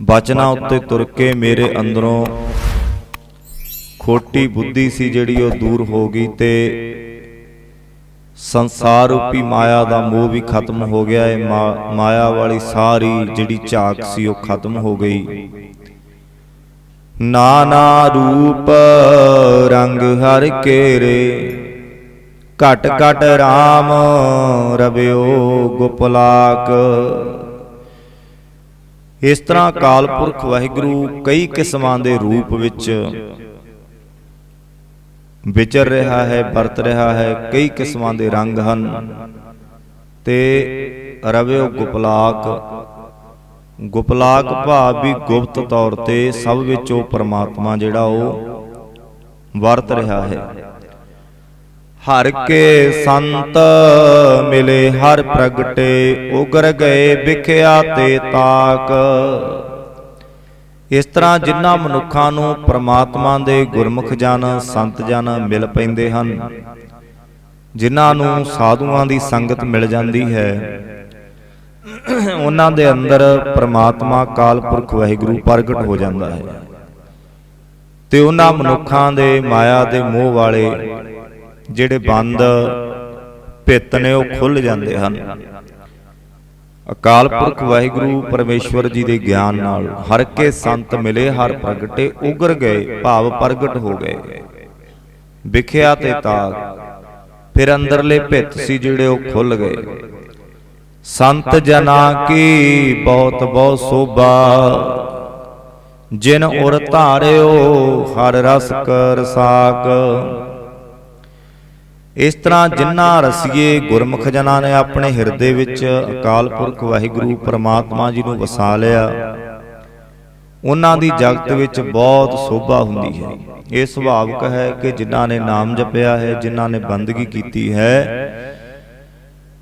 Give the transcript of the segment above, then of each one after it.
ਬਚਨਾਂ ਉੱਤੇ ਤੁਰ ਕੇ ਮੇਰੇ ਅੰਦਰੋਂ ਖੋਟੀ ਬੁੱਧੀ ਸੀ ਜਿਹੜੀ ਉਹ ਦੂਰ ਹੋ ਗਈ ਤੇ ਸੰਸਾਰ ਰੂਪੀ ਮਾਇਆ ਦਾ ਮੋਹ ਵੀ ਖਤਮ ਹੋ ਗਿਆ। ਹੈ ਮਾਇਆ ਵਾਲੀ ਸਾਰੀ ਜਿਹੜੀ ਝਾਕ ਸੀ ਉਹ ਖਤਮ ਹੋ ਗਈ। ਨਾਨਾ ਰੂਪ ਰੰਗ ਹਰ ਕੇਰੇ, ਘਟ ਘਟ RAM ਰਵਿਓ ਗੁਪਲਾਕ। ਇਸ ਤਰ੍ਹਾਂ ਅਕਾਲ ਪੁਰਖ ਵਾਹਿਗੁਰੂ ਕਈ ਕਿਸਮਾਂ ਦੇ ਰੂਪ ਵਿੱਚ ਵਿਚਰ ਰਿਹਾ ਹੈ ਵਰਤ ਰਿਹਾ ਹੈ ਕਈ ਕਿਸਮਾਂ ਦੇ ਰੰਗ ਹਨ। ਤੇ ਰਵਿਓ ਗੁਪਲਾਕ ਗੁਪਲਾਕ ਭਾਵ ਵੀ ਗੁਪਤ ਤੌਰ ਤੇ ਸਭ ਵਿੱਚੋਂ ਪਰਮਾਤਮਾ ਜਿਹੜਾ ਉਹ ਵਰਤ ਰਿਹਾ ਹੈ। ਹਰ ਕੇ ਸੰਤ ਮਿਲੇ ਹਰ ਪ੍ਰਗਟੇ ਉਗਰ ਗਏ ਵਿਖਿਆ ਤੇ ਤਾਕ। ਇਸ ਤਰ੍ਹਾਂ ਜਿਨ੍ਹਾਂ ਮਨੁੱਖਾਂ ਨੂੰ ਪ੍ਰਮਾਤਮਾ ਦੇ ਗੁਰਮੁਖ ਜਨ ਸੰਤ ਜਨ ਮਿਲ ਪੈਂਦੇ ਹਨ। ਜਿਨ੍ਹਾਂ ਨੂੰ ਸਾਧੂਆਂ ਦੀ ਸੰਗਤ ਮਿਲ ਜਾਂਦੀ ਹੈ। ਉਹਨਾਂ ਦੇ ਅੰਦਰ ਪ੍ਰਮਾਤਮਾ ਕਾਲ ਪੁਰਖ ਵਾਹਿਗੁਰੂ ਪ੍ਰਗਟ ਹੋ ਜਾਂਦਾ ਹੈ। ਤੇ ਉਹਨਾਂ ਮਨੁੱਖਾਂ ਦੇ ਮਾਇਆ ਦੇ ਮੋਹ ਵਾਲੇ ਜਿਹੜੇ ਬੰਦ ਭਿੱਤ ਨੇ ਉਹ ਖੁੱਲ ਜਾਂਦੇ ਹਨ। ਅਕਾਲ ਪੁਰਖ ਵਾਹਿਗੁਰੂ ਪਰਮੇਸ਼ਵਰ ਜੀ ਦੇ ਗਿਆਨ ਨਾਲ ਹਰ ਕੇ ਸੰਤ ਮਿਲੇ ਹਰ ਪ੍ਰਗਟੇ ਉਗਰ ਗਏ ਭਾਵ ਪ੍ਰਗਟ ਹੋ ਗਏ। ਵਿਖਿਆ ਤੇ ਤਾਕ ਫਿਰ ਅੰਦਰਲੇ ਭਿੱਤ ਸੀ ਜਿਹੜੇ ਉਹ ਖੁੱਲ ਗਏ। ਸੰਤ ਜਨਾ ਕੀ ਬਹੁਤ ਬਹੁਤ ਸੋਭਾ। ਜਿਨ ਉਰ ਧਾਰਿਓ ਹਰ ਰਸ ਕਰ ਸਾਕ ਇਸ ਤਰ੍ਹਾਂ ਜਿਨ੍ਹਾਂ ਰਸੀਏ ਗੁਰਮੁਖ ਜਨਾਂ ਨੇ ਆਪਣੇ ਹਿਰਦੇ ਵਿੱਚ ਅਕਾਲ ਪੁਰਖ ਵਾਹਿਗੁਰੂ ਪ੍ਰਮਾਤਮਾ ਜੀ ਨੂੰ ਵਸਾ ਲਿਆ ਉਹਨਾਂ ਦੀ ਜਗਤ ਵਿੱਚ ਬਹੁਤ ਸੋਭਾ ਹੁੰਦੀ ਹੈ। ਇਹ ਸੁਭਾਵਕ ਹੈ ਕਿ ਜਿਨ੍ਹਾਂ ਨੇ ਨਾਮ ਜਪਿਆ ਹੈ ਜਿਨ੍ਹਾਂ ਨੇ ਬੰਦਗੀ ਕੀਤੀ ਹੈ।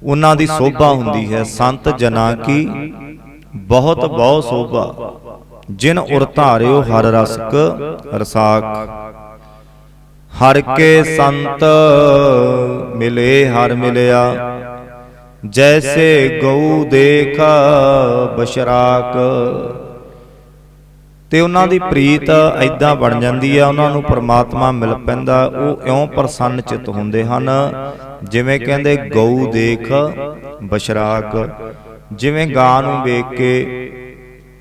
ਉਹਨਾਂ ਦੀ ਸੋਭਾ ਹੁੰਦੀ ਹੈ। ਸੰਤ ਜਨਾਂ ਕੀ ਬਹੁਤ ਬਹੁਤ ਸੋਭਾ। ਜਿਨ ਉਰ ਧਾਰਿਓ ਹਰ ਰਸਕ ਰਸਾਕ। ਹਰ ਕੇ ਸੰਤ ਮਿਲੇ ਹਰ ਮਿਲਿਆ। ਜੈਸੇ ਗਊ ਦੇਖ ਬਸ਼ਰਾਕ। ਤੇ ਉਹਨਾਂ ਦੀ ਪ੍ਰੀਤ ਐਦਾਂ ਬਣ ਜਾਂਦੀ ਆ ਉਹਨਾਂ ਨੂੰ ਪ੍ਰਮਾਤਮਾ ਮਿਲ ਪੈਂਦਾ ਉਹ ਇਉਂ ਪ੍ਰਸੰਨ ਚਿਤ ਹੁੰਦੇ ਹਨ। ਜਿਵੇਂ ਕਹਿੰਦੇ ਗਊ ਦੇਖ ਬਸ਼ਰਾਕ। ਜਿਵੇਂ ਗਾਂ ਨੂੰ ਵੇਖ ਕੇ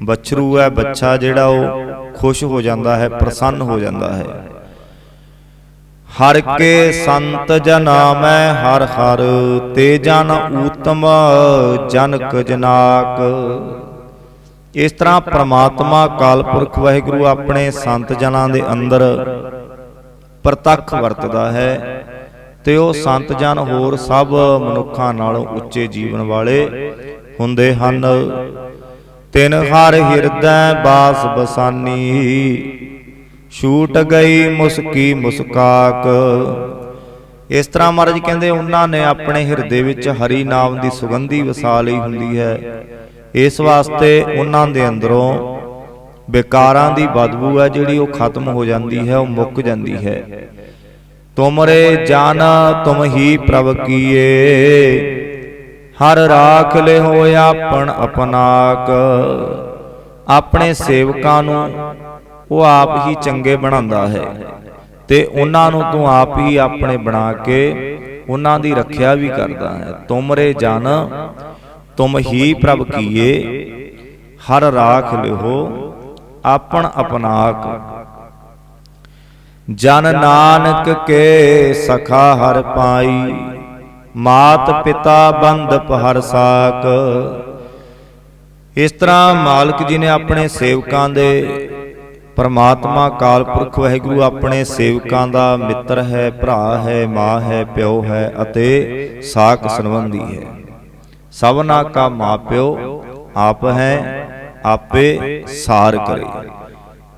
ਬਛਰੂ ਹੈ ਬੱਚਾ ਜਿਹੜਾ ਉਹ ਖੁਸ਼ ਹੋ ਜਾਂਦਾ ਹੈ ਪ੍ਰਸੰਨ ਹੋ। ਜਾਂਦਾ ਹੈ। ਹਰ ਕੇ ਸੰਤ ਜਨਾਮੈ ਹਰ ਹਰ ਤੇ ਜਨ ਊਤਮ ਜਨਕ ਜਨਾਕ ਇਸ ਤਰ੍ਹਾਂ ਪ੍ਰਮਾਤਮਾ ਕਾਲਪੁਰਖ ਵਾਹਿਗੁਰੂ ਆਪਣੇ ਸੰਤ ਜਨਾਂ ਦੇ ਅੰਦਰ ਪ੍ਰਤੱਖ ਵਰਤਦਾ ਹੈ ਤੇ ਉਹ ਸੰਤ ਜਨ ਹੋਰ ਸਭ ਮਨੁੱਖਾਂ ਨਾਲੋਂ ਉੱਚੇ ਜੀਵਨ ਵਾਲੇ ਹੁੰਦੇ ਹਨ। ਤਿਨ ਹਰ ਹਿਰਦੈ ਬਾਸ ਬਸਾਨੀ। ਛੂਟ ਗਈ ਮੁਸਕੀ ਮੁਸਕਾਕ। ਇਸ ਤਰ੍ਹਾਂ ਮਹਾਰਾਜ ਕਹਿੰਦੇ, ਉਹਨਾਂ ਨੇ ਆਪਣੇ ਹਿਰਦੇ ਵਿੱਚ ਹਰੀ ਨਾਮ ਦੀ ਸੁਗੰਧੀ ਵਸਾ ਲਈ ਹੁੰਦੀ ਹੈ। ਇਸ ਵਾਸਤੇ ਉਹਨਾਂ ਦੇ ਅੰਦਰੋਂ ਵਿਕਾਰਾਂ ਦੀ ਬਦਬੂ ਹੈ, ਜਿਹੜੀ ਉਹ ਖਤਮ ਹੋ ਜਾਂਦੀ ਹੈ, ਉਹ ਮੁੱਕ ਜਾਂਦੀ ਹੈ। ਤੁਮਰੇ ਜਾਨ ਤੁਮ ਹੀ ਪ੍ਰਭ ਕੀਏ, ਹਰ ਰਾਖ ਲੈ ਹੋਇ ਆਪਣ ਅਪਨਾਕ। ਆਪਣੇ ਸੇਵਕਾਂ ਨੂੰ ਉਹ ਆਪ ਹੀ ਚੰਗੇ ਬਣਾਉਂਦਾ ਹੈ। ਤੇ ਉਹਨਾਂ ਨੂੰ ਤੂੰ ਆਪ ਹੀ ਆਪਣੇ ਬਣਾ ਕੇ ਉਹਨਾਂ ਦੀ ਰੱਖਿਆ ਵੀ ਕਰਦਾ ਹੈ। ਤੁਮਰੇ ਜਨ, ਤੁਮ ਹੀ ਪ੍ਰਭ ਕੀਏ, ਹਰ ਰਾਖ ਲਿਓ ਆਪਣ ਆਪਨਾਕ ਜਨ ਨਾਨਕ ਕੇ ਸਖਾ ਹਰ ਪਾਈ, ਮਾਤ ਪਿਤਾ ਬੰਦ ਹਰ ਸਾਕ। ਇਸ ਤਰ੍ਹਾਂ ਮਾਲਕ ਜੀ ਨੇ ਆਪਣੇ ਸੇਵਕਾਂ ਦੇ ਪਰਮਾਤਮਾ ਕਾਲ ਪੁਰਖ ਵਾਹਿਗੁਰੂ ਆਪਣੇ ਸੇਵਕਾਂ ਦਾ ਮਿੱਤਰ ਹੈ, ਭਰਾ ਹੈ, ਮਾਂ ਹੈ, ਪਿਓ ਹੈ ਅਤੇ ਸਾਕ ਸੰਬੰਧੀ ਹੈ। ਸਭਨਾ ਕਾ ਮਾਪਿਓ ਆਪ ਹੈ, ਆਪੇ ਸਾਰ ਕਰੇ।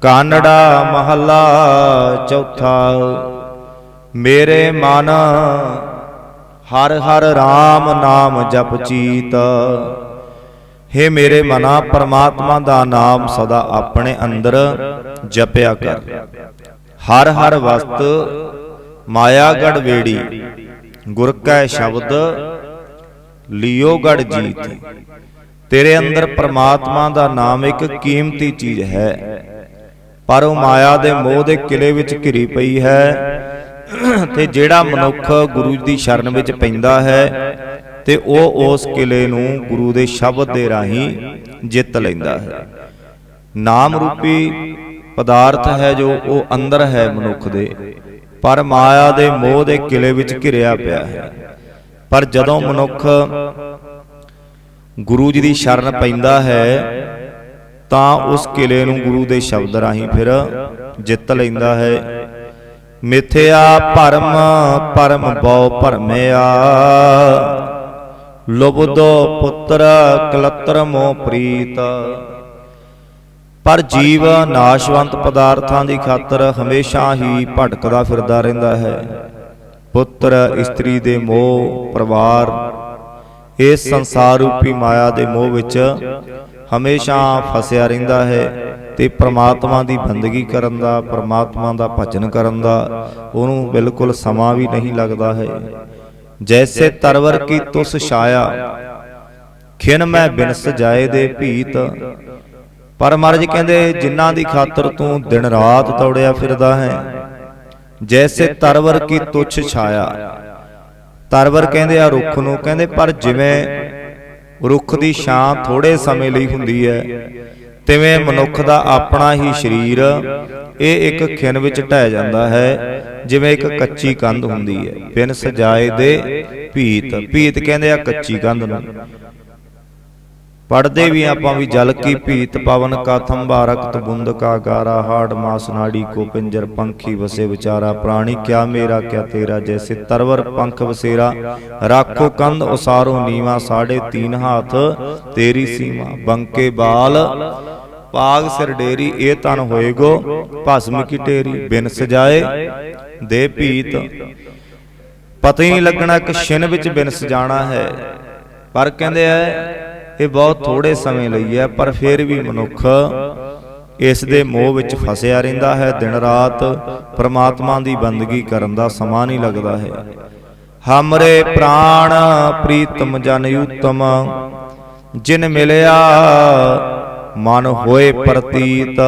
ਕਾਨੜਾ ਮਹੱਲਾ ਚੌਥਾ, ਮੇਰੇ ਮਨ ਹਰ ਹਰ RAM ਨਾਮ ਜਪ ਚੀਤ। ਹੇ ਮੇਰੇ ਮਨਾ ਪਰਮਾਤਮਾ ਦਾ ਨਾਮ ਸਦਾ ਆਪਣੇ ਅੰਦਰ ਜਪਿਆ ਕਰ। ਹਰ ਹਰ ਵਸਤ ਮਾਇਆ ਗੜ ਵੇੜੀ, ਗੁਰ ਕੈ ਸ਼ਬਦ ਲਿਓ ਗੜ ਜੀਤ। ਤੇਰੇ ਅੰਦਰ ਪਰਮਾਤਮਾ ਦਾ ਨਾਮ ਇੱਕ ਕੀਮਤੀ ਚੀਜ਼ ਹੈ, ਪਰ ਉਹ ਮਾਇਆ ਦੇ ਮੋਹ ਦੇ ਕਿਲੇ ਵਿੱਚ ਘਿਰੀ ਪਈ ਹੈ ਤੇ ਜਿਹੜਾ ਮਨੁੱਖ ਗੁਰੂ ਦੀ ਸ਼ਰਨ ਵਿੱਚ ਪੈਂਦਾ ਹੈ ਤੇ ਉਹ ਉਸ ਕਿਲੇ ਨੂੰ ਗੁਰੂ ਦੇ ਸ਼ਬਦ ਦੇ ਰਾਹੀਂ ਜਿੱਤ ਲੈਂਦਾ ਹੈ। ਨਾਮ ਰੂਪੀ ਪਦਾਰਥ ਹੈ ਜੋ ਉਹ ਅੰਦਰ ਹੈ ਮਨੁੱਖ ਦੇ, ਪਰ ਮਾਇਆ ਦੇ ਮੋਹ ਦੇ ਕਿਲੇ ਵਿੱਚ ਘਿਰਿਆ ਪਿਆ ਹੈ। ਪਰ ਜਦੋਂ ਮਨੁੱਖ ਗੁਰੂ ਜੀ ਦੀ ਸ਼ਰਨ ਪੈਂਦਾ ਹੈ, ਤਾਂ ਉਸ ਕਿਲੇ ਨੂੰ ਗੁਰੂ ਦੇ ਸ਼ਬਦ ਰਾਹੀਂ ਫਿਰ ਜਿੱਤ ਲੈਂਦਾ ਹੈ। ਮਿਥਿਆ ਭਰਮ ਪਰਮ ਬਉ ਭਰਮਿਆ ਲੁਬਦੋ ਪੁੱਤਰ ਕਲਤਰ ਮੋ ਪ੍ਰੀਤ। ਪਰ ਜੀਵ ਨਾਸ਼ਵੰਤ ਪਦਾਰਥਾਂ ਦੀ ਖਾਤਰ ਹਮੇਸ਼ਾ ਹੀ ਭਟਕਦਾ ਫਿਰਦਾ ਰਹਿੰਦਾ ਹੈ। ਪੁੱਤਰ ਇਸਤਰੀ ਦੇ ਮੋਹ, ਪਰਿਵਾਰ, ਇਸ ਸੰਸਾਰ ਰੂਪੀ ਮਾਇਆ ਦੇ ਮੋਹ ਵਿੱਚ ਹਮੇਸ਼ਾ ਫਸਿਆ ਰਹਿੰਦਾ ਹੈ ਤੇ ਪ੍ਰਮਾਤਮਾ ਦੀ ਬੰਦਗੀ ਕਰਨ ਦਾ, ਪ੍ਰਮਾਤਮਾ ਦਾ ਭਜਨ ਕਰਨ ਦਾ ਉਹਨੂੰ ਬਿਲਕੁਲ ਸਮਾਂ ਵੀ ਨਹੀਂ ਲੱਗਦਾ ਹੈ। ਜੈਸੇ ਤਰਵਰ ਕੀ ਤੁਸ ਛਾਇਆ ਖਿਨ ਮੈਂ ਬਿਨਸ ਜਾਏ ਦੇ ਭੀਤ ਪਰ ਮਹਾਰਾਜ ਕਹਿੰਦੇ ਜਿਨ੍ਹਾਂ ਦੀ ਖਾਤਰ ਤੂੰ ਦਿਨ ਰਾਤ ਦੌੜਿਆ ਫਿਰਦਾ ਹੈ ਜੈਸੇ ਤਰਵਰ ਕੀ ਤੁਛ ਛਾਇਆ ਤਰਵਰ ਕਹਿੰਦੇ ਆ ਰੁੱਖ ਨੂੰ ਕਹਿੰਦੇ ਪਰ ਜਿਵੇਂ ਰੁੱਖ ਦੀ ਛਾਂ ਥੋੜੇ ਸਮੇਂ ਲਈ ਹੁੰਦੀ ਹੈ ਤਿਵੇਂ ਮਨੁੱਖ ਦਾ ਆਪਣਾ ਹੀ ਸਰੀਰ ਇਹ ਇੱਕ ਖਿਨ ਵਿੱਚ ਢਹਿ ਜਾਂਦਾ ਹੈ ਜਿਵੇਂ ਇੱਕ ਕੱਚੀ ਕੰਧ ਹੁੰਦੀ ਹੈ। ਬਿਨ ਸਜਾਏ ਦੇ ਭੀਤ ਭੀਤ ਕਹਿੰਦੇ ਆ ਕੱਚੀ ਕੰਧ ਨੂੰ। ਪੜਦੇ ਵੀ ਆਪਾਂ ਵੀ ਜਲ ਕੀ ਭੀਤ ਪਵਨ ਕਾ ਥੰਬਾ ਰਕਤ ਕਾ ਗਾਰਾ, ਹਾੜ ਮਾਸ ਨਾੜੀ ਕੋ ਪਿੰਜਰ ਪੰਖੀ ਵਸੇ ਵਿਚਾਰਾ, ਪ੍ਰਾਣੀ ਕਿਆ ਮੇਰਾ, ਕਿਆ ਤੇਰਾ, ਜੈਸੇ ਤਰਵਰ ਪੰਖ ਵਸੇਰਾ, ਰਾਖੋ ਕੰਧ ਉਸਾਰੋ ਨੀਵਾ, ਸਾੜੇ ਤੀਨ ਹਾਥ ਤੇਰੀ ਸੀਮਾ, ਬੰਕੇ ਬਾਲ, ਪਾਗ ਸਿਰ ਡੇਰੀ, ਇਹ ਤਨ ਹੋਏਗੋ, ਭਸਮ ਕੀ ਢੇਰੀ, ਬਿਨ ਸਜਾਏ ਦੇ ਭੀਤ। ਪਤਾ ਹੀ ਨਹੀਂ ਲੱਗਣਾ ਕਿ ਛਿਨ ਵਿੱਚ ਬਿਨ ਸਜਾਣਾ ਹੈ, ਪਰ ਕਹਿੰਦੇ ਆ ਇਹ ਬਹੁਤ ਥੋੜੇ ਸਮੇਂ ਲਈ ਹੈ, ਪਰ ਫਿਰ ਵੀ ਮਨੁੱਖ ਇਸ ਦੇ ਮੋਹ ਵਿੱਚ ਫਸਿਆ ਰਹਿੰਦਾ ਹੈ, ਦਿਨ ਰਾਤ ਪ੍ਰਮਾਤਮਾ ਦੀ ਬੰਦਗੀ ਕਰਨ ਦਾ ਸਮਾਂ ਨਹੀਂ ਲੱਗਦਾ ਹੈ। ਹਮਰੇ ਪ੍ਰਾਣ ਪ੍ਰੀਤਮ ਜਨ ਉਤਮ ਜਿਨ ਮਿਲਿਆ ਮਨ ਹੋਏ ਪ੍ਰਤੀਤ।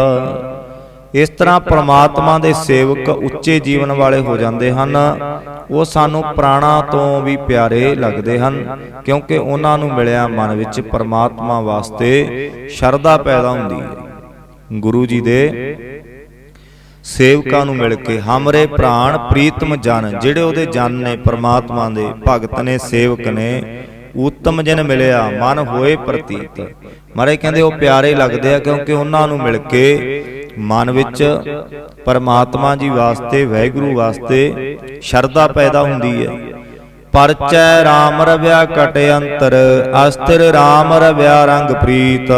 ਇਸ ਤਰ੍ਹਾਂ ਪ੍ਰਮਾਤਮਾ ਦੇ ਸੇਵਕ ਉੱਚੇ ਜੀਵਨ ਵਾਲੇ ਹੋ ਜਾਂਦੇ ਹਨ। ਉਹ ਸਾਨੂੰ ਪ੍ਰਾਣਾ ਤੋਂ ਵੀ ਪਿਆਰੇ ਲੱਗਦੇ ਹਨ ਕਿਉਂਕਿ ਉਹਨਾਂ ਨੂੰ ਮਿਲਿਆ ਮਨ ਵਿੱਚ ਪ੍ਰਮਾਤਮਾ ਵਾਸਤੇ ਸ਼ਰਧਾ ਪੈਦਾ ਹੁੰਦੀ ਹੈ। ਗੁਰੂ ਜੀ ਦੇ ਸੇਵਕਾਂ ਨੂੰ ਮਿਲ ਕੇ ਹਮਰੇ ਪ੍ਰਾਣ ਪ੍ਰੀਤਮ ਜਨ ਜਿਹੜੇ ਉਹਦੇ ਜਨ ਨੇ ਪ੍ਰਮਾਤਮਾ ਦੇ ਭਗਤ ਨੇ ਸੇਵਕ ਨੇ ਉਤਮ ਜਨ ਮਿਲਿਆ ਮਨ ਹੋਏ ਪ੍ਰਤੀਤ। ਮਾਰੇ ਕਹਿੰਦੇ ਉਹ ਪਿਆਰੇ ਲੱਗਦੇ ਆ ਕਿਉਂਕਿ ਉਹਨਾਂ ਨੂੰ ਮਿਲ ਕੇ ਮਨ ਵਿੱਚ ਪਰਮਾਤਮਾ ਜੀ ਵਾਸਤੇ ਵੈਗੁਰੂ ਵਾਸਤੇ ਸ਼ਰਧਾ ਪੈਦਾ ਹੁੰਦੀ ਹੈ। ਪਰਚੈ RAM ਰਵਿਆ ਕਟ ਅੰਤਰ ਅਸਥਿਰ RAM ਰਵਿਆ ਰੰਗ ਪ੍ਰੀਤ।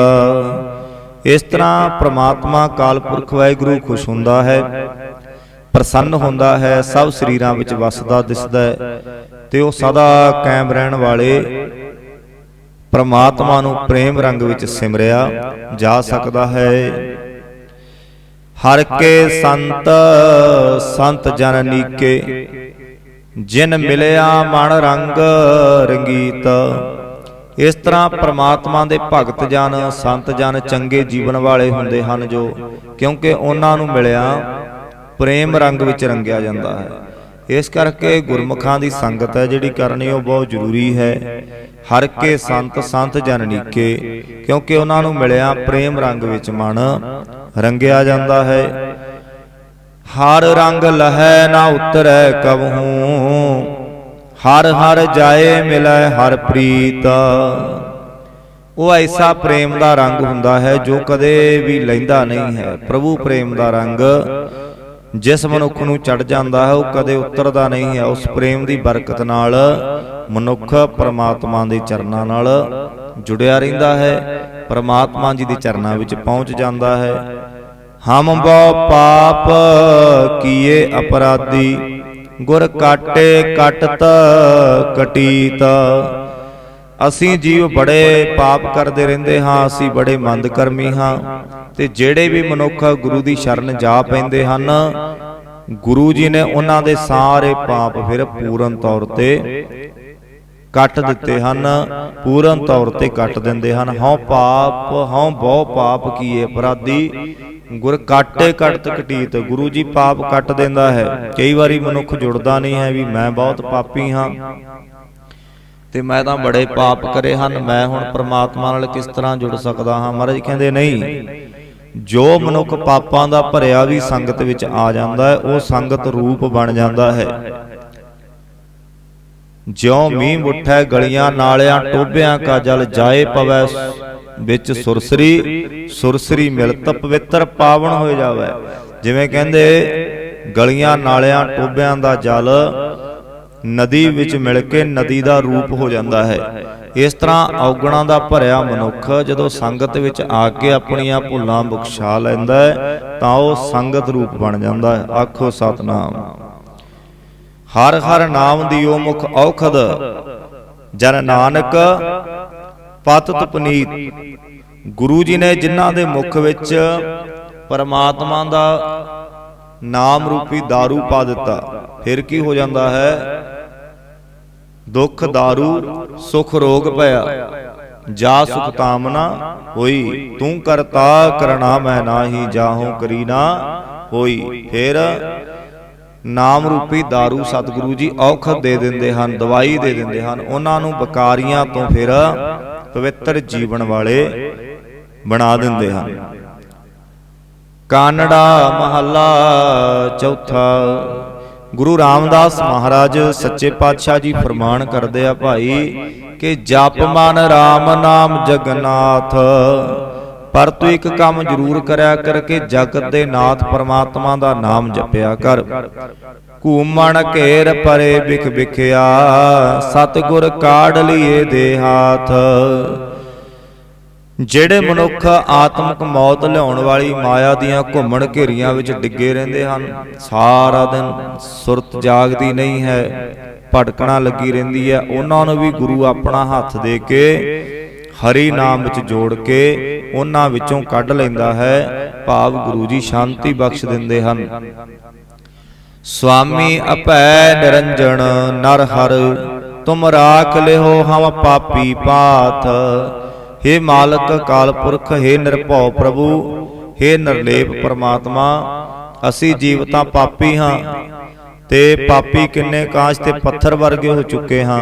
ਇਸ ਤਰ੍ਹਾਂ ਪ੍ਰਮਾਤਮਾ ਕਾਲਪੁਰਖ ਵੈਗੁਰੂ ਖੁਸ਼ ਹੁੰਦਾ ਹੈ ਪ੍ਰਸੰਨ ਹੁੰਦਾ ਹੈ ਸਭ ਸਰੀਰਾਂ ਵਿੱਚ ਵਸਦਾ ਦਿਸਦਾ ਹੈ ਤੇ ਉਹ ਸਦਾ ਕਾਇਮ ਰਹਿਣ ਵਾਲੇ ਪ੍ਰਮਾਤਮਾ ਨੂੰ ਪ੍ਰੇਮ ਰੰਗ ਵਿੱਚ ਸਿਮਰਿਆ ਜਾ ਸਕਦਾ ਹੈ। ਹਰ ਕੇ ਸੰਤ ਸੰਤ ਜਨ ਨੀਕੇ। ਜਿਨ ਮਿਲਿਆ ਮਨ ਰੰਗ ਰੰਗੀਤ। ਇਸ ਤਰ੍ਹਾਂ ਪ੍ਰਮਾਤਮਾ ਦੇ ਭਗਤ ਜਨ ਸੰਤ ਜਨ ਚੰਗੇ ਜੀਵਨ ਵਾਲੇ ਹੁੰਦੇ ਹਨ ਜੋ ਕਿਉਂਕਿ ਉਹਨਾਂ ਨੂੰ ਮਿਲਿਆ ਪ੍ਰੇਮ ਰੰਗ ਵਿੱਚ ਰੰਗਿਆ ਜਾਂਦਾ ਹੈ। ਇਸ ਕਰਕੇ ਗੁਰਮੁਖਾਂ ਦੀ ਸੰਗਤ ਹੈ ਜਿਹੜੀ ਕਰਨੀ ਉਹ ਬਹੁਤ ਜ਼ਰੂਰੀ ਹੈ। ਹਰ ਕੇ ਸੰਤ ਸੰਤ ਜਨ ਨੀਕੇ। ਕਿਉਂਕਿ ਉਹਨਾਂ ਨੂੰ ਮਿਲਿਆ ਪ੍ਰੇਮ ਰੰਗ ਵਿੱਚ ਮਨ। ਰੰਗਿਆ ਜਾਂਦਾ ਹੈ। ਹਰ ਰੰਗ ਲਹੈ ਨਾ ਉਤਰੈ ਕਬਹੂ। ਹਰ ਹਰ ਜਾਏ ਮਿਲੈ ਹਰ ਪ੍ਰੀਤ। ਉਹ ਐਸਾ ਪ੍ਰੇਮ ਦਾ ਰੰਗ ਹੁੰਦਾ ਹੈ ਜੋ ਕਦੇ ਵੀ ਲੈਂਦਾ ਨਹੀਂ ਹੈ। ਪ੍ਰਭੂ ਪ੍ਰੇਮ ਦਾ ਰੰਗ ਜਿਸ ਮਨੁੱਖ ਨੂੰ ਚੜ ਜਾਂਦਾ ਹੈ, ਉਹ ਕਦੇ ਉਤਰਦਾ ਨਹੀਂ ਹੈ। ਉਸ ਪ੍ਰੇਮ ਦੀ ਬਰਕਤ ਨਾਲ ਮਨੁੱਖ ਪਰਮਾਤਮਾ ਦੇ ਚਰਨਾਂ ਨਾਲ ਜੁੜਿਆ ਰਹਿੰਦਾ ਹੈ। ਪਰਮਾਤਮਾ ਜੀ ਦੇ ਚਰਨਾਂ ਵਿੱਚ ਪਹੁੰਚ ਜਾਂਦਾ ਹੈ। ਹਮ ਬੋ ਪਾਪ ਕੀਏ ਅਪਰਾਧੀ। ਗੁਰ ਕਾਟੇ ਕਟਤ ਕਟੀਤ ਅਸੀਂ ਜੀਵ ਬੜੇ ਪਾਪ ਕਰਦੇ ਰਹਿੰਦੇ ਹਾਂ ਅਸੀਂ ਬੜੇ ਮੰਦ ਕਰਮੀ ਹਾਂ। ਤੇ ਜਿਹੜੇ ਵੀ ਮਨੁੱਖ ਗੁਰੂ ਦੀ ਸ਼ਰਨ ਜਾ ਪੈਂਦੇ ਹਨ ਗੁਰੂ ਜੀ ਨੇ ਉਹਨਾਂ ਦੇ ਸਾਰੇ ਪਾਪ ਫਿਰ ਪੂਰਨ ਤੌਰ ਤੇ ਕੱਟ ਦਿੱਤੇ ਹਨ ਪੂਰਨ ਤੌਰ ਤੇ ਕੱਟ ਦਿੰਦੇ ਹਨ। ਹਉ ਪਾਪ ਹਉ ਬਹੁ ਪਾਪ ਕੀਏ ਅਪਰਾਧੀ। ਗੁਰ ਕਾਟੇ ਕਟਤ ਕਟੀਤ ਗੁਰੂ ਜੀ ਪਾਪ ਕੱਟ ਦਿੰਦਾ ਹੈ। ਕਈ ਵਾਰੀ ਮਨੁੱਖ ਜੁੜਦਾ ਨਹੀਂ ਹੈ ਵੀ ਮੈਂ ਬਹੁਤ ਪਾਪੀ ਹਾਂ। ਤੇ ਮੈਂ ਤਾਂ ਬੜੇ ਪਾਪ ਕਰੇ ਹਨ। ਮੈਂ ਹੁਣ ਪ੍ਰਮਾਤਮਾ ਨਾਲ ਕਿਸ ਤਰ੍ਹਾਂ ਜੁੜ ਸਕਦਾ ਹਾਂ? ਮਹਾਰਾਜ ਕਹਿੰਦੇ ਨਹੀਂ। ਜੋ ਮਨੁੱਖ ਪਾਪਾਂ ਦਾ ਭਰਿਆ ਵੀ ਸੰਗਤ ਵਿੱਚ ਆ ਜਾਂਦਾ ਹੈ, ਉਹ ਸੰਗਤ ਰੂਪ ਬਣ ਜਾਂਦਾ ਹੈ। ਜਿਉ ਮੀਂਹ ਉੱਠੈ ਗਲੀਆਂ ਨਾਲਿਆਂ ਟੋਬਿਆਂ ਕਾ ਜਲ ਜਾਏ ਪਵੈ ਵਿੱਚ ਸੁਰਸਰੀ ਸੁਰਸਰੀ ਮਿਲਤ ਪਵਿੱਤਰ ਪਾਵਨ ਹੋਏ ਜਾਵੇ। ਜਿਵੇਂ ਕਹਿੰਦੇ, ਗਲੀਆਂ, ਨਾਲਿਆਂ, ਟੋਬਿਆਂ ਦਾ ਜਲ ਨਦੀ ਵਿੱਚ ਮਿਲ ਕੇ ਨਦੀ ਦਾ ਰੂਪ ਹੋ ਜਾਂਦਾ ਹੈ। ਇਸ ਤਰ੍ਹਾਂ ਔਗਣਾਂ ਦਾ ਭਰਿਆ ਮਨੁੱਖ ਜਦੋਂ ਸੰਗਤ ਵਿੱਚ ਆ ਕੇ ਆਪਣੀਆਂ ਭੁੱਲਾਂ ਬਖਸ਼ਾ ਲੈਂਦਾ ਹੈ, ਤਾਂ ਉਹ ਸੰਗਤ ਰੂਪ ਬਣ ਜਾਂਦਾ ਹੈ। ਆਖੋ ਸਤਨਾਮ। ਹਰ ਹਰ ਨਾਮ ਦੀ ਉਹ ਮੁਖ ਔਖਦ, ਜਨ ਨਾਨਕ ਪਤਤ ਪਨੀਤ ਗੁਰੂ ਜੀ ਨੇ ਜਿਨ੍ਹਾਂ ਦੇ ਮੁਖ ਵਿੱਚ ਪਰਮਾਤਮਾ ਦਾ ਨਾਮ ਰੂਪੀ दारू ਪਾ ਦਿੱਤਾ ਫਿਰ ਕੀ ਹੋ ਜਾਂਦਾ ਹੈ ਦੁੱਖ दारू ਸੁਖ ਰੋਗ ਭਇਆ ਜਾ ਸੁਖ ਤਾਮਨਾ ਹੋਈ ਤੂੰ ਕਰਤਾ ਕਰਣਾ ਮੈਂ ਨਾਹੀ ਜਾਹੂ ਕਰੀ ਨਾ ਹੋਈ ਫਿਰ ਨਾਮ ਰੂਪੀ दारू ਸਤਿਗੁਰੂ ਜੀ ਔਖਦ ਦੇ ਦਿੰਦੇ ਹਨ ਦਵਾਈ ਦੇ ਦਿੰਦੇ ਹਨ ਉਹਨਾਂ ਨੂੰ ਬਕਾਰੀਆਂ ਤੋਂ ਫਿਰ ਪਵਿੱਤਰ ਜੀਵਨ ਵਾਲੇ ਬਣਾ ਦਿੰਦੇ ਹਨ। ਕਾਨੜਾ ਮਹੱਲਾ ਚੌਥਾ। ਗੁਰੂ ਰਾਮਦਾਸ ਮਹਾਰਾਜ ਸੱਚੇ ਪਾਤਸ਼ਾਹ ਜੀ ਫਰਮਾਨ ਕਰਦੇ ਆ ਭਾਈ ਕਿ ਜਪ ਮਨ RAM ਨਾਮ ਜਗਨਾਥ ਪਰ ਤੂੰ ਇੱਕ ਕੰਮ ਜ਼ਰੂਰ ਕਰਿਆ ਕਰ ਕਿ ਜਗਤ ਦੇ ਨਾਥ ਪਰਮਾਤਮਾ ਦਾ ਨਾਮ ਜਪਿਆ ਕਰ। ਘੂਮਣ ਘੇਰ ਪਰੇ ਬਿਖ ਬਿਖਿਆ ਸਤਗੁਰ ਕਾੜ ਲਈਏ ਦੇ ਹਾਥ। ਜਿਹੜੇ ਮਨੁੱਖ ਆਤਮਿਕ ਮੌਤ ਲਿਆਉਣ ਵਾਲੀ ਮਾਇਆ ਦੀਆਂ ਘੁੰਮਣ ਘੇਰੀਆਂ ਵਿੱਚ ਡਿੱਗੇ ਰਹਿੰਦੇ ਹਨ, ਸਾਰਾ ਦਿਨ ਸੁਰਤ ਜਾਗਦੀ ਨਹੀਂ ਹੈ, ਭਟਕਣਾ ਲੱਗੀ ਰਹਿੰਦੀ ਹੈ। ਉਹਨਾਂ ਨੂੰ ਵੀ ਗੁਰੂ ਆਪਣਾ ਹੱਥ ਦੇ ਕੇ, ਹਰੀ ਨਾਮ ਵਿੱਚ ਜੋੜ ਕੇ ਉਹਨਾਂ ਵਿੱਚੋਂ ਕੱਢ ਲੈਂਦਾ ਹੈ। ਭਾਵ ਗੁਰੂ ਜੀ ਸ਼ਾਂਤੀ ਬਖਸ਼ ਦਿੰਦੇ ਹਨ। ਸੁਆਮੀ ਅਪੈ ਨਿਰੰਜਨ ਨਰ ਹਰ, ਤੁਮ ਰਾਖ ਲਿਓ ਹਮ ਪਾਪੀ ਪਾਥ ਹੇ ਮਾਲਕ ਕਾਲ ਪੁਰਖ, ਹੇ ਨਿਰਭਉ ਪ੍ਰਭੂ, ਹੇ ਨਿਰਲੇਪ ਪਰਮਾਤਮਾ, ਅਸੀਂ ਜੀਵ ਤਾਂ ਪਾਪੀ ਹਾਂ, ਤੇ ਪਾਪੀ ਕਿੰਨੇ ਕਾਂਚ ਤੇ ਪੱਥਰ ਵਰਗੇ ਹੋ ਚੁੱਕੇ ਹਾਂ।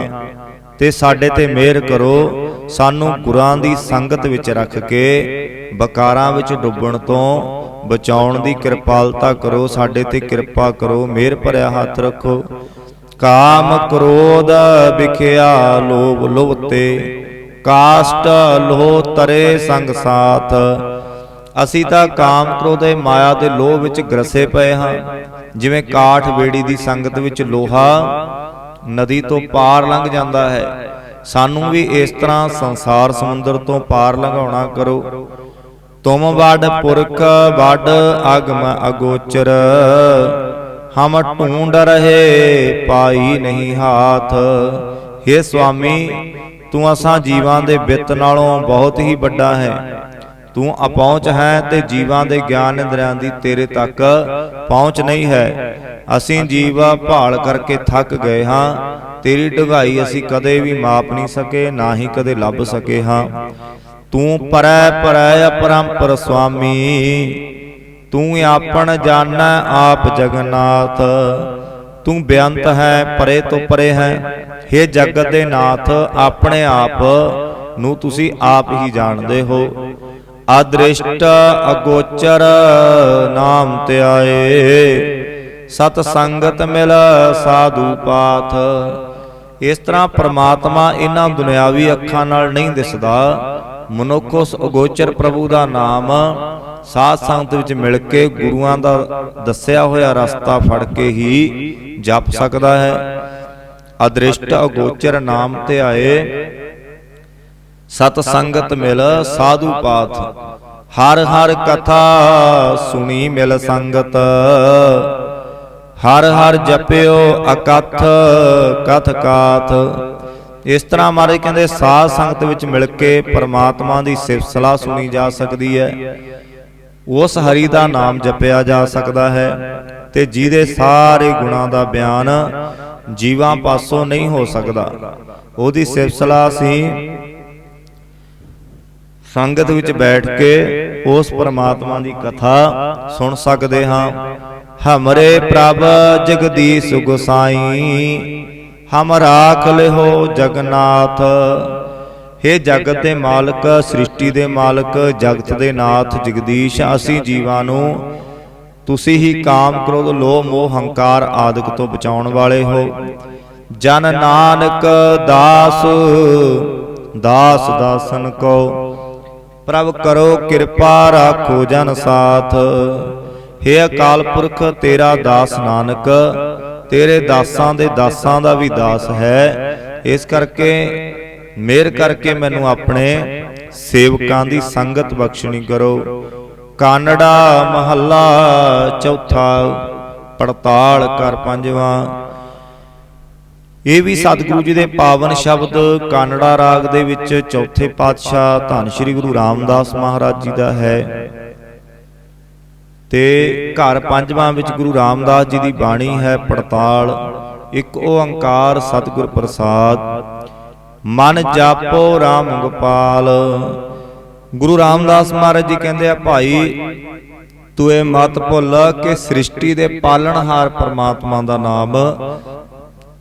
ਤੇ ਸਾਡੇ ਤੇ ਮਿਹਰ ਕਰੋ, ਸਾਨੂੰ ਗੁਰਾਂ ਦੀ ਸੰਗਤ ਵਿੱਚ ਰੱਖ ਕੇ ਬਕਾਰਾਂ ਵਿੱਚ ਡੁੱਬਣ ਤੋਂ ਬਚਾਉਣ ਦੀ ਕਿਰਪਾਲਤਾ ਕਰੋ ਸਾਡੇ ਤੇ ਕਿਰਪਾ ਕਰੋ ਮਿਹਰ ਭਰਿਆ ਹੱਥ ਰੱਖੋ। ਕਾਮ ਕ੍ਰੋਧ ਵਿਖਿਆ ਲੋਭ ਲੋਭਤੇ ਕਾਸ਼ਟ ਲੋਹ ਤਰੇ ਸੰਗ ਸਾਥ। ਅਸੀਂ ਤਾਂ ਕਾਮ ਕ੍ਰੋਧ ਦੇ ਮਾਇਆ ਦੇ ਲੋਭ ਵਿੱਚ ਗਰਸੇ ਪਏ ਹਾਂ। ਜਿਵੇਂ ਕਾਠ ਵੇੜੀ ਦੀ ਸੰਗਤ ਵਿੱਚ ਲੋਹਾ ਨਦੀ ਤੋਂ ਪਾਰ ਲੰਘ ਜਾਂਦਾ ਹੈ। ਸਾਨੂੰ ਵੀ ਇਸ ਤਰ੍ਹਾਂ ਸੰਸਾਰ ਸਮੁੰਦਰ ਤੋਂ ਪਾਰ ਲੰਘਾਉਣਾ ਕਰੋ। ਤੁਮ ਵੱਡ ਪੁਰਖ ਵੱਡ ਅਗਮ ਅਗੋਚਰ। ਹਮ ਢੂੰਡ ਰਹੇ ਪਾਈ ਨਹੀਂ ਹਾਥ। हे ਸੁਆਮੀ, ਤੂੰ ਅਸਾਂ ਜੀਵਾਂ ਦੇ ਬਿੱਤ ਨਾਲੋਂ ਬਹੁਤ ਹੀ ਵੱਡਾ ਹੈ। ਤੂੰ ਅਪਹੁੰਚ ਹੈ ਤੇ ਜੀਵਾਂ ਦੇ ਗਿਆਨ ਇੰਦਰੀਆਂ ਦੀ ਤੇਰੇ ਤੱਕ ਪਹੁੰਚ ਨਹੀਂ ਹੈ। ਅਸੀਂ ਜੀਵਾ ਭਾਲ ਕਰਕੇ ਥੱਕ ਗਏ ਹਾਂ। ਤੇਰੀ ਢਗਾਈ ਅਸੀਂ ਕਦੇ ਵੀ ਮਾਪ ਨਹੀਂ ਸਕੇ, ਨਾ ਹੀ ਕਦੇ ਲੱਭ ਸਕੇ ਹਾਂ। ਤੂੰ ਪਰੈ ਪਰੈ ਅਪਰੰਪਰ ਸੁਆਮੀ। ਤੂੰ ਆਪਣ ਜਾਣੈ ਆਪ ਜਗਨਨਾਥ। ਤੂੰ ਬੇਅੰਤ ਹੈ, ਪਰੇ ਤੋਂ ਪਰੇ ਹੈ। हे ਜਗਤ ਦੇ ਨਾਥ, ਆਪਣੇ ਆਪ ਨੂੰ ਤੁਸੀਂ ਆਪ ਹੀ ਜਾਣਦੇ ਹੋ। ਅਦ੍ਰਿਸ਼ਟ ਅਗੋਚਰ ਨਾਮ ਧਿਆਏ ਸਤ ਸੰਗਤ ਮਿਲ ਸਾਧੂ ਪਾਥ ਇਸ ਤਰ੍ਹਾਂ ਪ੍ਰਮਾਤਮਾ ਇਹਨਾਂ ਦੁਨਿਆਵੀ ਅੱਖਾਂ ਨਾਲ ਨਹੀਂ ਦਿਸਦਾ। ਮਨੁੱਖ ਉਸ ਅਗੋਚਰ ਪ੍ਰਭੂ ਦਾ ਨਾਮ ਸਾਧ ਸੰਗਤ ਵਿੱਚ ਮਿਲ ਕੇ ਗੁਰੂਆਂ ਦਾ ਦੱਸਿਆ ਹੋਇਆ ਰਸਤਾ ਫੜ ਕੇ ਹੀ ਜਪ ਸਕਦਾ ਹੈ। ਅਦ੍ਰਿਸ਼ਟ ਅਗੋਚਰ ਨਾਮ ਤੇ ਆਏ ਸਤ ਸੰਗਤ ਮਿਲ ਸਾਧੂ ਪਾਥ ਹਰ ਹਰ ਕਥਾ ਸੁਣੀ ਮਿਲ ਸੰਗਤ। ਹਰ ਹਰ ਜਪਿਓ ਅਕਥ ਕਥ ਕਾਥ। ਇਸ ਤਰ੍ਹਾਂ ਮਹਾਰਾਜ ਕਹਿੰਦੇ, ਸਾਧ ਸੰਗਤ ਵਿੱਚ ਮਿਲ ਕੇ ਪਰਮਾਤਮਾ ਦੀ ਸਿਫਤ ਸਲਾਹ ਸੁਣੀ ਜਾ ਸਕਦੀ ਹੈ। ਉਸ ਹਰੀ ਦਾ ਨਾਮ ਜਪਿਆ ਜਾ ਸਕਦਾ ਹੈ ਤੇ ਜਿਹਦੇ ਸਾਰੇ ਗੁਣਾਂ ਦਾ ਬਿਆਨ ਜੀਵਾਂ ਪਾਸੋਂ ਨਹੀਂ ਹੋ ਸਕਦਾ। ਉਹਦੀ ਸਿਫਤਸਲਾ ਅਸੀਂ ਸੰਗਤ ਵਿੱਚ ਬੈਠ ਕੇ ਉਸ ਪਰਮਾਤਮਾ ਦੀ ਕਥਾ ਸੁਣ ਸਕਦੇ ਹਾਂ। ਹਮਰੇ ਪ੍ਰਭ ਜਗਦੀਸ਼ ਗੁਸਾਈ ਹਮ ਰਾਖ ਲਿਹੋ ਜਗਨਾਥ। हे ਜਗਤ ਦੇ ਮਾਲਕ, ਸ੍ਰਿਸ਼ਟੀ ਦੇ ਮਾਲਕ, ਜਗਤ ਦੇ ਨਾਥ, ਜਗਦੀਸ਼, ਅਸੀਂ ਜੀਵਾਂ ਨੂੰ ਤੁਸੀਂ ਹੀ ਕਾਮ ਕ੍ਰੋਧ, ਲੋਭ, ਮੋਹ, ਹੰਕਾਰ ਆਦਿਕ ਤੋਂ ਬਚਾਉਣ ਵਾਲੇ ਹੋ। ਜਨ ਨਾਨਕ ਦਾਸ ਦਾਸ ਦਾਸਨ ਕੋ ਪ੍ਰਭ ਕਰੋ ਕਿਰਪਾ ਰਾਖੋ ਜਨ ਸਾਥ। हे ਅਕਾਲ ਪੁਰਖ, ਤੇਰਾ ਦਾਸ ਨਾਨਕ ਤੇਰੇ ਦਾਸਾਂ ਦੇ ਦਾਸਾਂ ਦਾ ਵੀ ਦਾਸ ਹੈ। ਇਸ ਕਰਕੇ, ਮਿਹਰ ਕਰਕੇ ਮੈਨੂੰ ਆਪਣੇ ਸੇਵਕਾਂ ਦੀ ਸੰਗਤ ਬਖਸ਼ਣੀ ਕਰੋ। ਕਾਨੜਾ ਮਹੱਲਾ ਚੌਥਾ ਪੜਤਾਲ ਕਰ ਪੰਜਵਾਂ। ਇਹ ਵੀ ਸਤਿਗੁਰੂ ਜੀ ਦੇ ਪਾਵਨ ਸ਼ਬਦ ਕਾਨੜਾ ਰਾਗ ਦੇ ਵਿੱਚ ਚੌਥੇ ਪਾਤਸ਼ਾਹ ਧੰਨ ਸ਼੍ਰੀ ਗੁਰੂ ਰਾਮਦਾਸ ਮਹਾਰਾਜ ਜੀ ਦਾ ਹੈ। ਤੇ ਘਰ ਪੰਜਵਾਂ ਵਿੱਚ ਗੁਰੂ ਰਾਮਦਾਸ ਜੀ ਦੀ ਬਾਣੀ ਹੈ ਪੜਤਾਲ। ਇੱਕ ਓੰਕਾਰ ਸਤਿਗੁਰ ਪ੍ਰਸਾਦ। ਮਨ ਜਾਪੋ RAM ਗੋਪਾਲ। ਗੁਰੂ ਰਾਮਦਾਸ ਮਹਾਰਾਜ ਜੀ ਕਹਿੰਦੇ ਆ, ਭਾਈ, ਤੂੰ ਇਹ ਮਤ ਭੁੱਲ ਕਿ ਸ੍ਰਿਸ਼ਟੀ ਦੇ ਪਾਲਣਹਾਰ ਪਰਮਾਤਮਾ ਦਾ ਨਾਮ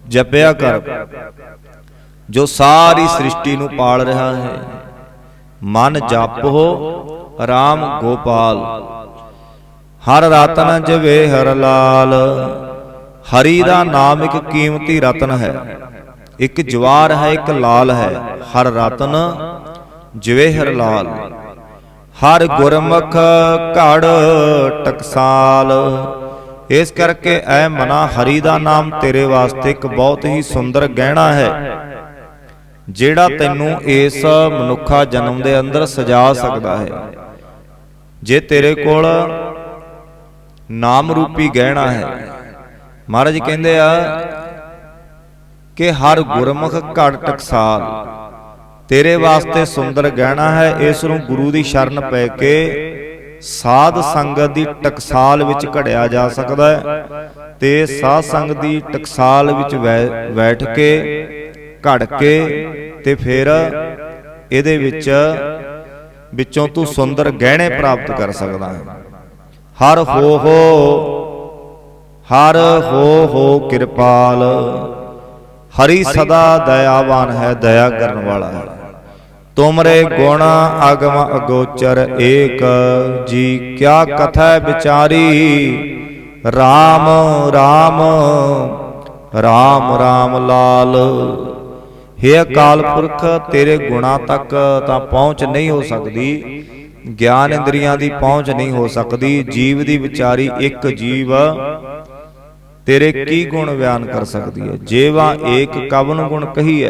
ਜਪਿਆ ਕਰ। ਜੋ ਸਾਰੀ ਸ੍ਰਿਸ਼ਟੀ ਨੂੰ ਪਾਲ ਰਿਹਾ ਹੈ। ਮਨ ਜਾਪੋ RAM ਗੋਪਾਲ। ਹਰ ਰਤਨ ਜਵੇ ਹਰ ਲਾਲ। ਹਰੀ ਦਾ ਨਾਮ ਇੱਕ ਕੀਮਤੀ ਰਤਨ ਹੈ। ਇੱਕ ਜਵਾਰ ਹੈ ਇੱਕ ਲਾਲ ਹੈ। ਹਰ ਰਤਨ ਜਿਵੇਂ ਹਰ ਲਾਲ। ਹਰ ਗੁਰਮੁਖ ਘੜ ਟਕਸਾਲ। ਇਸ ਕਰਕੇ ਐ ਮਨਾ ਹਰੀ ਦਾ ਨਾਮ ਤੇਰੇ ਵਾਸਤੇ ਇੱਕ ਬਹੁਤ ਹੀ ਸੁੰਦਰ ਗਹਿਣਾ ਹੈ। ਜਿਹੜਾ ਤੈਨੂੰ ਇਸ ਮਨੁੱਖਾ ਜਨਮ ਦੇ ਅੰਦਰ ਸਜਾ ਸਕਦਾ ਹੈ। ਜੇ ਤੇਰੇ ਕੋਲ ਨਾਮ ਰੂਪੀ ਗਹਿਣਾ ਹੈ। ਮਹਾਰਾਜ ਕਹਿੰਦੇ ਆ ਕਿ ਹਰ ਗੁਰਮੁਖ ਘੜ ਟਕਸਾਲ, ਤੇਰੇ ਵਾਸਤੇ ਸੁੰਦਰ ਗਹਿਣਾ ਹੈ, ਇਸ ਨੂੰ ਗੁਰੂ ਦੀ ਸ਼ਰਨ ਪੈ ਕੇ ਸਾਧ ਸੰਗਤ ਦੀ ਟਕਸਾਲ ਵਿੱਚ ਘੜਿਆ ਜਾ ਸਕਦਾ ਹੈ ਤੇ ਸਾਧ ਸੰਗਤ ਦੀ ਟਕਸਾਲ ਵਿੱਚ ਬੈ- ਬੈਠ ਕੇ, ਘੜ ਕੇ ਤੇ ਫਿਰ ਇਹਦੇ ਵਿੱਚ ਵਿੱਚੋਂ ਤੂੰ ਸੁੰਦਰ ਗਹਿਣੇ ਪ੍ਰਾਪਤ ਕਰ ਸਕਦਾ ਹੈ। ਹਰ ਹੋ ਹੋ ਹਰ ਹੋ ਹੋ ਕਿਰਪਾਲ। ਹਰੀ ਸਦਾ ਦਇਆਵਾਨ ਹੈ ਦਇਆ ਕਰਨ ਵਾਲਾ। ਹੈ। ਤੁਮਰੇ ਗੁਣ ਅਗਮ ਅਗੋਚਰ ਏਕ। ਜੀ ਕਿਆ ਕਥਾ ਵਿਚਾਰੀ। RAM RAM RAM RAM ਲਾਲ। हे ਅਕਾਲ ਪੁਰਖ ਤੇਰੇ ਗੁਣਾ ਤੱਕ ਤਾਂ ਪਹੁੰਚ ਨਹੀਂ ਹੋ ਸਕਦੀ। ਗਿਆਨ ਇੰਦਰੀਆਂ ਦੀ ਪਹੁੰਚ ਨਹੀਂ ਹੋ ਸਕਦੀ, ਜੀਵ ਦੀ ਵਿਚਾਰੀ ਇੱਕ ਜੀਵ ਤੇਰੇ ਕੀ ਗੁਣ ਬਿਆਨ ਕਰ ਸਕਦੀ ਹੈ? ਜੇਵਾ ਏਕ ਕਵਨ ਗੁਣ ਕਹੀ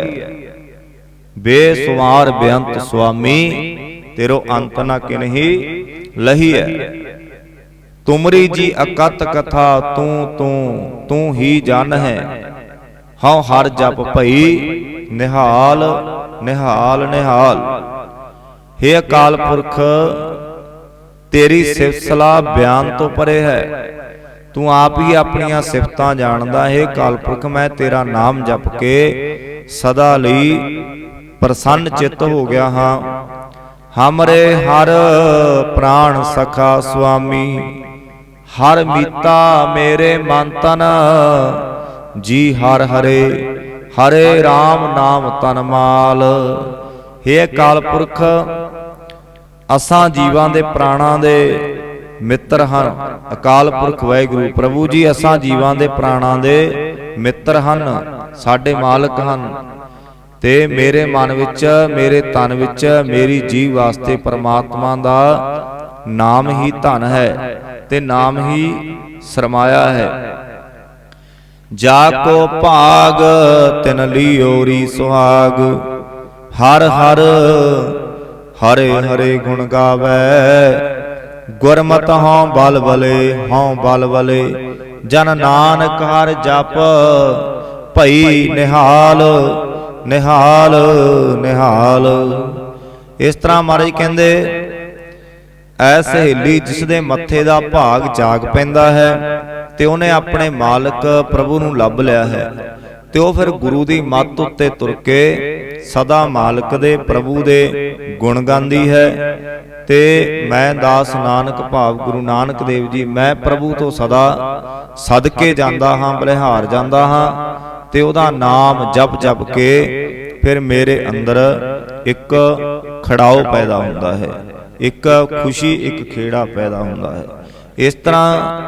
ਬੇਸੁਮਾਰ ਬੇਅੰਤ ਸੁਆਮੀ, ਤੇਰੋ ਅੰਤ ਨਾ ਕਿਨਹੀ ਲਹੀ ਹੈ ਤੁਮਰੀ ਜੀ ਅਕਤ ਕਥਾ ਤੂੰ ਤੂੰ ਤੂੰ ਹੀ ਜਨ ਹੈ। ਹਉ ਹਰ ਜਪ ਭਈ, ਨਿਹਾਲ ਨਿਹਾਲ ਨਿਹਾਲ। हे ਅਕਾਲ ਪੁਰਖ ਤੇਰੀ ਸਿਫਤ ਸਲਾਹ ਬਿਆਨ ਤੋਂ ਪਰੇ ਹੈ। ਤੂੰ ਆਪ ਹੀ ਆਪਣੀਆਂ ਸਿਫਤਾਂ ਜਾਣਦਾ ਹੈ ਅਕਾਲ ਪੁਰਖ ਮੈਂ ਤੇਰਾ ਨਾਮ ਜਪ ਕੇ ਸਦਾ ਲਈ ਪ੍ਰਸੰਨ ਚਿੱਤ ਹੋ ਗਿਆ ਹਾਂ। ਹਮਰੇ ਹਰ ਪ੍ਰਾਣ ਸਖਾ ਸੁਆਮੀ। ਹਰ ਮੀਤਾ ਮੇਰੇ ਮਨ ਤਨ ਜੀ ਹਰ ਹਰੇ ਹਰੇ RAM ਨਾਮ ਤਨ ਮਾਲ। हे ਅਕਾਲ ਪੁਰਖ ਅਸਾਂ ਜੀਵਾਂ ਦੇ ਪ੍ਰਾਣਾਂ ਦੇ ਮਿੱਤਰ ਹਨ। ਅਕਾਲ ਪੁਰਖ ਵਾਹਿਗੁਰੂ, ਪ੍ਰਭੂ ਜੀ, ਅਸਾਂ ਜੀਵਾਂ ਦੇ ਪ੍ਰਾਣਾਂ ਦੇ ਮਿੱਤਰ ਹਨ, ਸਾਡੇ ਮਾਲਕ ਹਨ। ਤੇ ਮੇਰੇ ਮਨ ਵਿੱਚ, ਮੇਰੇ ਤਨ ਵਿੱਚ, ਮੇਰੀ ਜੀਵ ਵਾਸਤੇ ਪਰਮਾਤਮਾ ਦਾ ਨਾਮ ਹੀ ਧਨ ਹੈ ਤੇ ਨਾਮ ਹੀ ਸਰਮਾਇਆ ਹੈ। ਜਾ ਕੋ ਭਾਗ ਤਿਨ ਲਿਓਰੀ ਸੁਹਾਗ ਹਰ ਹਰ ਹਰੇ ਹਰੇ ਗੁਣ ਗਾਵੇ। ਗੁਰਮਤਿ ਹਉ ਬਲ ਬਲੇ ਹਉ ਬਲ ਬਲੇ ਜਨ ਨਾਨਕ ਹਰ ਜਪ, ਭਈ ਨਿਹਾਲ ਨਿਹਾਲ ਨਿਹਾਲ। ਇਸ ਤਰ੍ਹਾਂ ਮਹਾਰਾਜ ਕਹਿੰਦੇ, ਐ ਸਹੇਲੀ ਜਿਸ ਦੇ ਮੱਥੇ ਦਾ ਭਾਗ ਜਾਗ ਪੈਂਦਾ ਹੈ, ਤੇ ਉਹਨੇ ਆਪਣੇ ਮਾਲਕ ਪ੍ਰਭੂ ਨੂੰ ਲੱਭ ਲਿਆ ਹੈ। ਤੇ ਉਹ ਫਿਰ ਗੁਰੂ ਦੀ ਮੱਤ ਉੱਤੇ ਤੁਰ ਕੇ ਸਦਾ ਮਾਲਕ ਦੇ ਪ੍ਰਭੂ ਦੇ ਗੁਣ ਗਾਉਂਦੀ ਹੈ ਤੇ ਮੈਂ ਦਾਸ ਨਾਨਕ ਭਾਵ ਗੁਰੂ ਨਾਨਕ ਦੇਵ ਜੀ, ਮੈਂ ਪ੍ਰਭੂ ਤੋਂ ਸਦਾ ਸਦਕੇ ਜਾਂਦਾ ਹਾਂ, ਬਲਿਹਾਰ ਜਾਂਦਾ ਹਾਂ ਤੇ ਉਹਦਾ ਨਾਮ ਜਪ ਜਪ ਕੇ ਫਿਰ ਮੇਰੇ ਅੰਦਰ ਇੱਕ ਖੜਾਓ ਪੈਦਾ ਹੁੰਦਾ ਹੈ, ਇੱਕ ਖੁਸ਼ੀ, ਇੱਕ ਖੇੜਾ ਪੈਦਾ ਹੁੰਦਾ ਹੈ। ਇਸ ਤਰ੍ਹਾਂ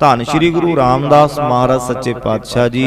ਧੰਨ ਸ਼੍ਰੀ ਗੁਰੂ ਰਾਮਦਾਸ ਮਹਾਰਾਜ, ਸੱਚੇ ਪਾਤਸ਼ਾਹ ਜੀ